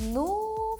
Ну,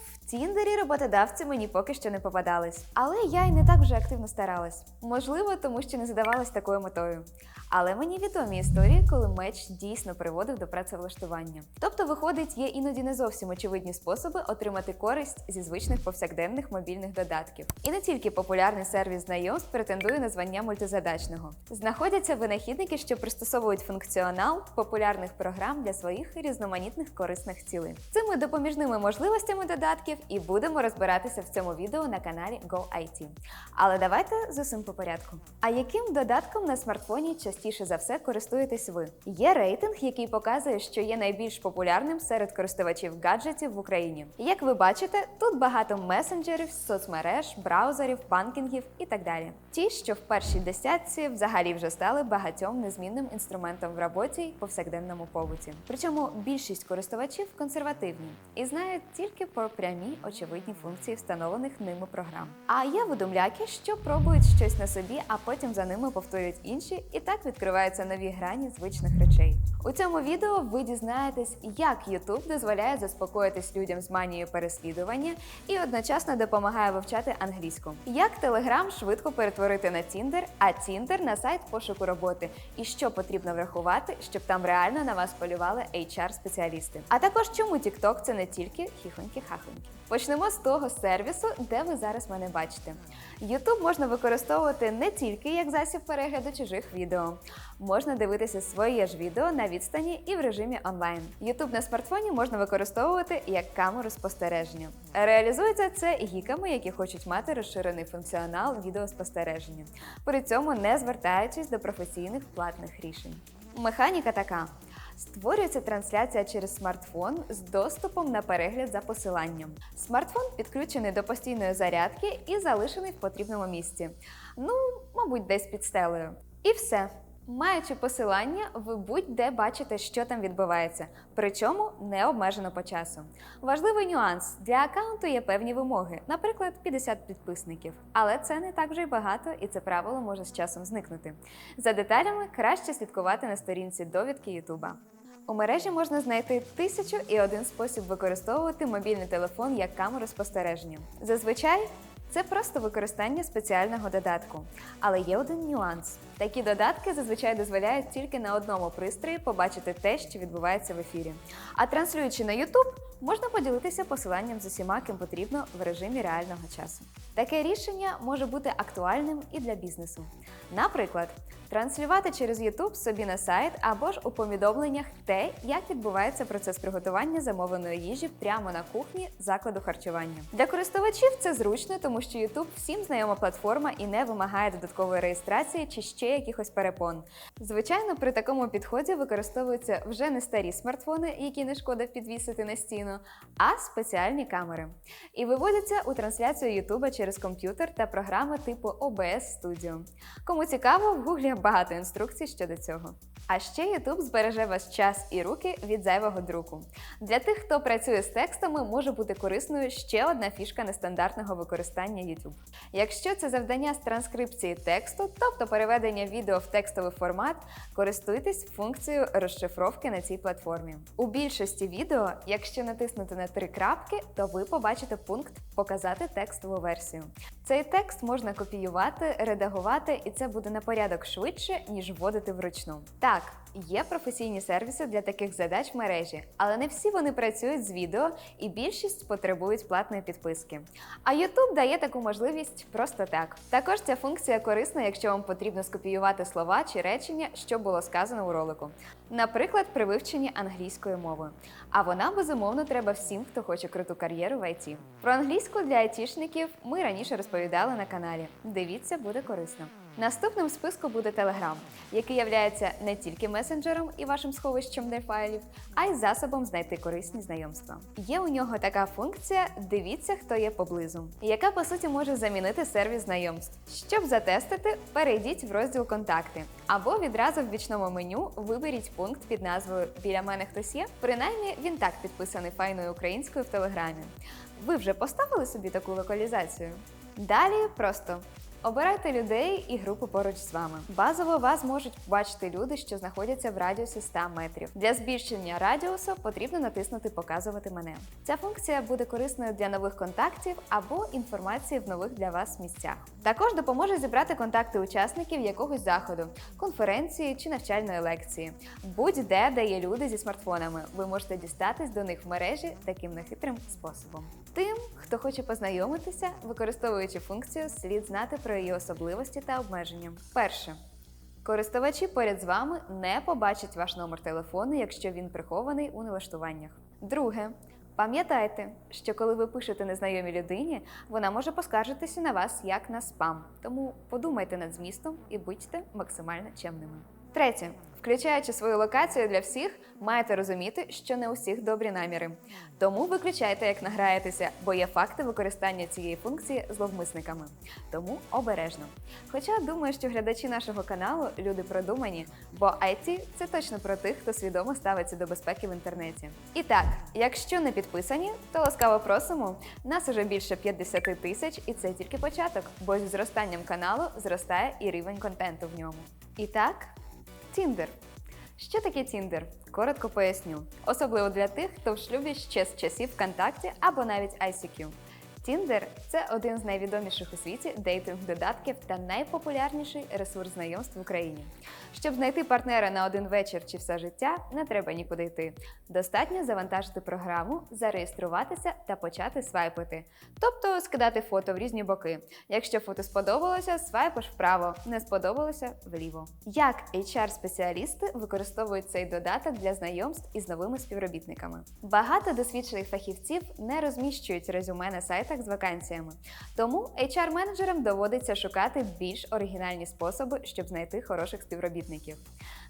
в Тіндері роботодавці мені поки що не попадались. Але я й не так вже активно старалась. Можливо, тому що не задавалась такою метою. Але мені відомі історії, коли меч дійсно приводив до працевлаштування. Тобто, виходить, є іноді не зовсім очевидні способи отримати користь зі звичних повсякденних мобільних додатків. І не тільки популярний сервіс знайомств претендує на звання мультизадачного. Знаходяться винахідники, що пристосовують функціонал популярних програм для своїх різноманітних корисних цілей. Цими допоміжними можливостями додатків і будемо розбиратися в цьому відео на каналі GoIT. Але давайте з усім по порядку. А яким додатком на смартфоні частіше за все користуєтесь ви? Є рейтинг, який показує, що є найбільш популярним серед користувачів гаджетів в Україні. Як ви бачите, тут багато месенджерів, соцмереж, браузерів, банкінгів і так далі. Ті, що в першій десятці взагалі вже стали багатьом незмінним інструментом в роботі й повсякденному побуті. Причому більшість користувачів консервативні і знають тільки про прямі очевидні функції встановлених ними програм. А є видумляки, що пробують щось на собі, а потім за ними повторюють інші, і так відкриваються нові грані звичних речей. У цьому відео ви дізнаєтесь, як YouTube дозволяє заспокоїтись людям з манією переслідування і одночасно допомагає вивчати англійську. Як Telegram швидко перетворити на Tinder, а Tinder на сайт пошуку роботи, і що потрібно врахувати, щоб там реально на вас полювали HR-спеціалісти. А також чому TikTok – це не тільки хіхоньки-хахоньки. Почнемо з того сервісу, де ви зараз мене бачите. YouTube можна використовувати не тільки як засіб перегляду чужих відео. Можна дивитися своє ж відео на відстані і в режимі онлайн. YouTube на смартфоні можна використовувати як камеру спостереження. Реалізується це гіками, які хочуть мати розширений функціонал відеоспостереження, при цьому не звертаючись до професійних платних рішень. Механіка така. Створюється трансляція через смартфон з доступом на перегляд за посиланням. Смартфон підключений до постійної зарядки і залишений в потрібному місці. Ну, мабуть, десь під стелею. І все. Маючи посилання, ви будь-де бачите, що там відбувається, причому не обмежено по часу. Важливий нюанс: для аккаунту є певні вимоги, наприклад, 50 підписників. Але це не так вже й багато, і це правило може з часом зникнути. За деталями краще слідкувати на сторінці довідки Ютуба. У мережі можна знайти тисячу і один спосіб використовувати мобільний телефон як камеру спостереження. Зазвичай це просто використання спеціального додатку. Але є один нюанс: такі додатки зазвичай дозволяють тільки на одному пристрої побачити те, що відбувається в ефірі. А транслюючи на YouTube, можна поділитися посиланням з усіма, ким потрібно в режимі реального часу. Таке рішення може бути актуальним і для бізнесу. Наприклад, транслювати через YouTube собі на сайт або ж у повідомленнях те, як відбувається процес приготування замовленої їжі прямо на кухні закладу харчування. Для користувачів це зручно, тому що YouTube всім знайома платформа і не вимагає додаткової реєстрації чи ще якихось перепон. Звичайно, при такому підході використовуються вже не старі смартфони, які не шкода підвісити на стіну, а спеціальні камери. І виводяться у трансляцію YouTube через комп'ютер та програми типу OBS Studio. Кому цікаво, в Гуглі багато інструкцій щодо цього. А ще YouTube збереже ваш час і руки від зайвого друку. Для тих, хто працює з текстами, може бути корисною ще одна фішка нестандартного використання YouTube. Якщо це завдання з транскрипції тексту, тобто переведення відео в текстовий формат, користуйтесь функцією розшифровки на цій платформі. У більшості відео, якщо натиснути на три крапки, то ви побачите пункт Показати текстову версію. Цей текст можна копіювати, редагувати, і це буде на порядок швидше, ніж вводити вручну. Так, є професійні сервіси для таких задач в мережі, але не всі вони працюють з відео, і більшість потребують платної підписки. А YouTube дає таку можливість просто так. Також ця функція корисна, якщо вам потрібно скопіювати слова чи речення, що було сказано у ролику. Наприклад, при вивченні англійської мови. А вона безумовно треба всім, хто хоче круту кар'єру в IT. Про англійську для айтішників ми раніше розповідали на каналі. Дивіться, буде корисно. Наступним в списку буде Telegram, який являється не тільки месенджером і вашим сховищем для файлів, а й засобом знайти корисні знайомства. Є у нього така функція Дивіться, хто є поблизу, яка по суті може замінити сервіс знайомств. Щоб затестити, перейдіть в розділ Контакти або відразу в бічному меню виберіть пункт під назвою Біля мене хтось є. Принаймні він так підписаний файною українською в Телеграмі. Ви вже поставили собі таку локалізацію? Далі просто Обирайте людей і групу поруч з вами. Базово вас можуть бачити люди, що знаходяться в радіусі 100 метрів. Для збільшення радіусу потрібно натиснути Показувати мене. Ця функція буде корисною для нових контактів або інформації в нових для вас місцях. Також допоможе зібрати контакти учасників якогось заходу, конференції чи навчальної лекції. Будь-де, де є люди зі смартфонами, ви можете дістатись до них в мережі таким нехитрим способом. Тим, хто хоче познайомитися, використовуючи функцію, слід знати про її особливості та обмеження. Перше. Користувачі поряд з вами не побачать ваш номер телефону, якщо він прихований у налаштуваннях. Друге. Пам'ятайте, що коли ви пишете незнайомій людині, вона може поскаржитися на вас як на спам. Тому подумайте над змістом і будьте максимально чемними. Третє. Включаючи свою локацію для всіх, маєте розуміти, що не у всіх добрі наміри. Тому виключайте, як награєтеся, бо є факти використання цієї функції зловмисниками. Тому обережно. Хоча думаю, що глядачі нашого каналу люди продумані, бо IT – це точно про тих, хто свідомо ставиться до безпеки в інтернеті. І так, якщо не підписані, то ласкаво просимо. Нас уже більше 50 тисяч, і це тільки початок, бо зі зростанням каналу зростає і рівень контенту в ньому. І так, Тіндер. Що таке Тіндер? Коротко поясню. Особливо для тих, хто в шлюбі ще з часів ВКонтакті або навіть ICQ. Тіндер це один з найвідоміших у світі дейтинг-додатків та найпопулярніший ресурс знайомств в Україні. Щоб знайти партнера на один вечір чи все життя, не треба нікуди йти. Достатньо завантажити програму, зареєструватися та почати свайпити. Тобто скидати фото в різні боки. Якщо фото сподобалося, свайпиш вправо, не сподобалося вліво. Як HR-спеціалісти використовують цей додаток для знайомств із новими співробітниками? Багато досвідчених фахівців не розміщують резюме на сайтах з вакансіями, тому HR-менеджерам доводиться шукати більш оригінальні способи, щоб знайти хороших співробітників.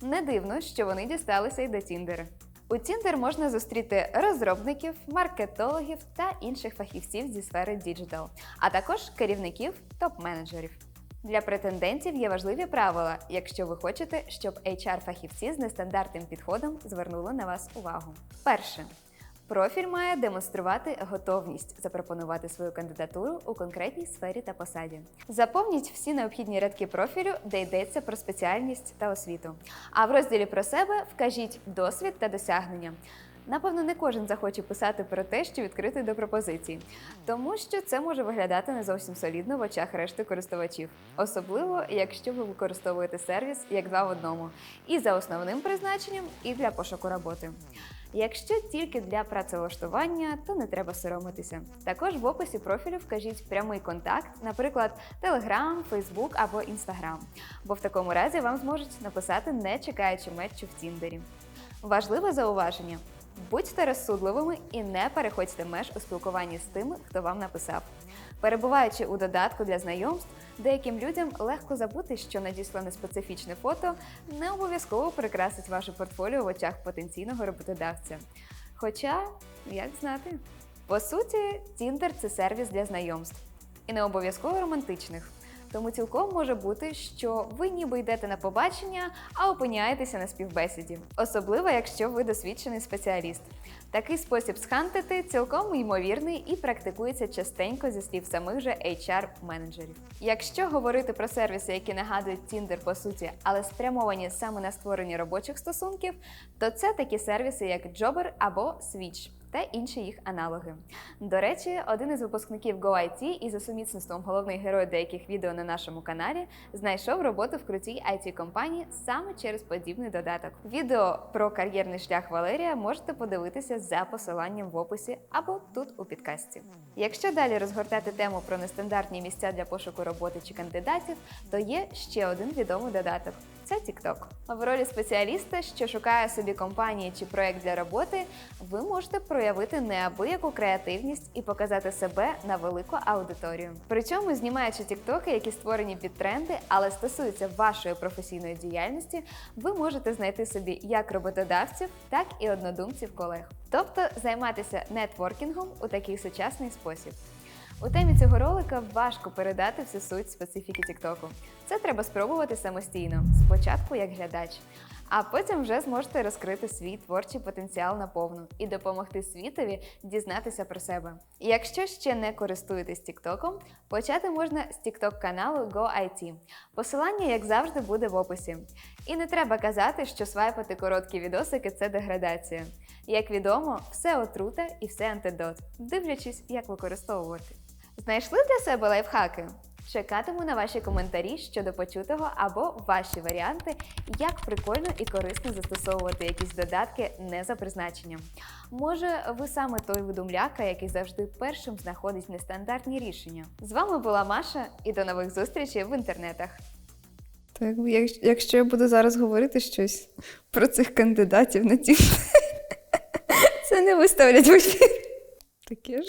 Не дивно, що вони дісталися й до Тіндера. У Tinder можна зустріти розробників, маркетологів та інших фахівців зі сфери діджитал, а також керівників топ-менеджерів. Для претендентів є важливі правила, якщо ви хочете, щоб HR-фахівці з нестандартним підходом звернули на вас увагу. Перше. Профіль має демонструвати готовність запропонувати свою кандидатуру у конкретній сфері та посаді. Заповніть всі необхідні рядки профілю, де йдеться про спеціальність та освіту. А в розділі про себе вкажіть досвід та досягнення. Напевно, не кожен захоче писати про те, що відкритий до пропозицій, тому що це може виглядати не зовсім солідно в очах решти користувачів, особливо якщо ви використовуєте сервіс як два в одному, і за основним призначенням, і для пошуку роботи. Якщо тільки для працевлаштування, то не треба соромитися. Також в описі профілю вкажіть прямий контакт, наприклад, Telegram, Facebook або Instagram, бо в такому разі вам зможуть написати, не чекаючи метчу в Тіндері. Важливе зауваження. Будьте розсудливими і не переходьте меж у спілкуванні з тими, хто вам написав. Перебуваючи у додатку для знайомств, деяким людям легко забути, що надіслане специфічне фото не обов'язково прикрасить ваше портфоліо в очах потенційного роботодавця. Хоча, як знати, по суті, Tinder – це сервіс для знайомств і не обов'язково романтичних. Тому цілком може бути, що ви ніби йдете на побачення, а опиняєтеся на співбесіді, особливо якщо ви досвідчений спеціаліст. Такий спосіб схантити цілком ймовірний і практикується частенько зі слів самих же HR-менеджерів. Якщо говорити про сервіси, які нагадують Tinder по суті, але спрямовані саме на створення робочих стосунків, то це такі сервіси, як Jobber або Switch та інші їх аналоги. До речі, один із випускників GoIT і за сумісництвом головний герой деяких відео на нашому каналі знайшов роботу в крутій it компанії саме через подібний додаток. Відео про кар'єрний шлях Валерія можете подивитися за посиланням в описі або тут у підкасті. Якщо далі розгортати тему про нестандартні місця для пошуку роботи чи кандидатів, то є ще один відомий додаток. Це TikTok. В ролі спеціаліста, що шукає собі компанії чи проект для роботи, ви можете проявити неабияку креативність і показати себе на велику аудиторію. Причому знімаючи тіктоки, які створені під тренди, але стосуються вашої професійної діяльності, ви можете знайти собі як роботодавців, так і однодумців колег. Тобто займатися нетворкінгом у такий сучасний спосіб. У темі цього ролика важко передати всю суть специфіки Тіктоку. Це треба спробувати самостійно, спочатку як глядач. А потім вже зможете розкрити свій творчий потенціал наповну і допомогти світові дізнатися про себе. Якщо ще не користуєтесь TikTok, почати можна з TikTok каналу GoIT. Посилання, як завжди, буде в описі. І не треба казати, що свайпати короткі відосики це деградація. Як відомо, все отрута і все антидот, дивлячись, як використовувати. Знайшли для себе лайфхаки? Чекатиму на ваші коментарі щодо почутого або ваші варіанти, як прикольно і корисно застосовувати якісь додатки не за призначенням. Може, ви саме той видумляка, який завжди першим знаходить нестандартні рішення. З вами була Маша, і до нових зустрічей в інтернетах. Так, якщо я буду зараз говорити щось про цих кандидатів на ті, це не виставлять в ефір. Таке ж.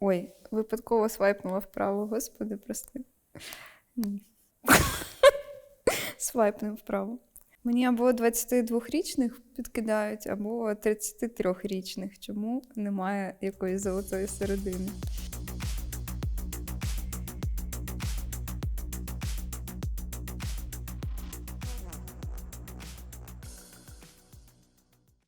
Ой, випадково свайпнула вправо, господи, прости. Ні. Свайпнув вправо. Мені або 22-річних підкидають, або 33-річних. Чому немає якоїсь золотої середини?